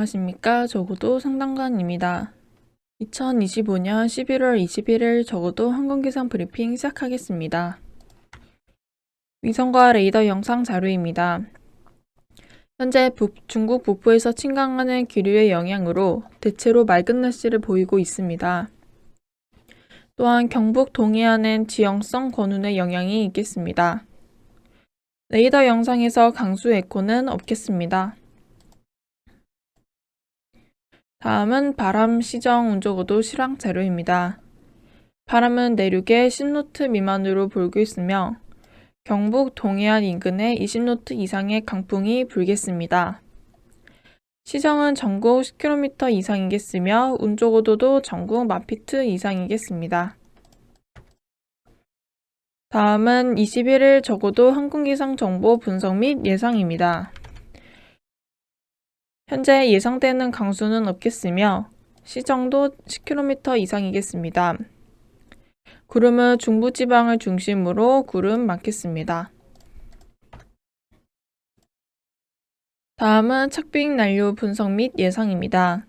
안녕하십니까. 적어도 상담관입니다. 2025년 11월 21일 적어도 항공기상 브리핑 시작하겠습니다. 위성과 레이더 영상 자료입니다. 현재 북- 중국 북부에서 침강하는 기류의 영향으로 대체로 맑은 날씨를 보이고 있습니다. 또한 경북 동해안엔 지형성 권운의 영향이 있겠습니다. 레이더 영상에서 강수 에코는 없겠습니다. 다음은 바람 시정 운조고도 실황 자료입니다. 바람은 내륙에 10노트 미만으로 불고 있으며 경북 동해안 인근에 20노트 이상의 강풍이 불겠습니다. 시정은 전국 10km 이상이겠으며 운조고도도 전국 만피트 이상이겠습니다. 다음은 21일 적어도 항공기상 정보 분석 및 예상입니다. 현재 예상되는 강수는 없겠으며 시정도 10km 이상이겠습니다. 구름은 중부지방을 중심으로 구름 많겠습니다. 다음은 착빙 난류 분석 및 예상입니다.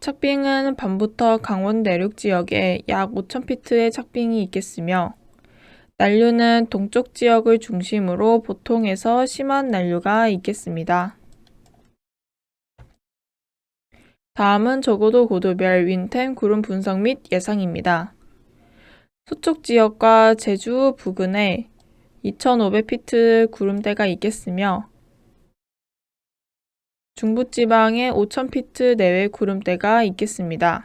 착빙은 밤부터 강원 내륙 지역에 약 5,000피트의 착빙이 있겠으며 난류는 동쪽 지역을 중심으로 보통에서 심한 난류가 있겠습니다. 다음은 적어도 고도별 윈템 구름 분석 및 예상입니다. 서쪽 지역과 제주 부근에 2,500피트 구름대가 있겠으며 중부지방에 5,000피트 내외 구름대가 있겠습니다.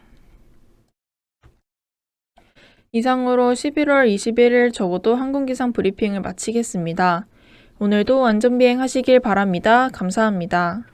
이상으로 11월 21일 적어도 항공기상 브리핑을 마치겠습니다. 오늘도 안전비행 하시길 바랍니다. 감사합니다.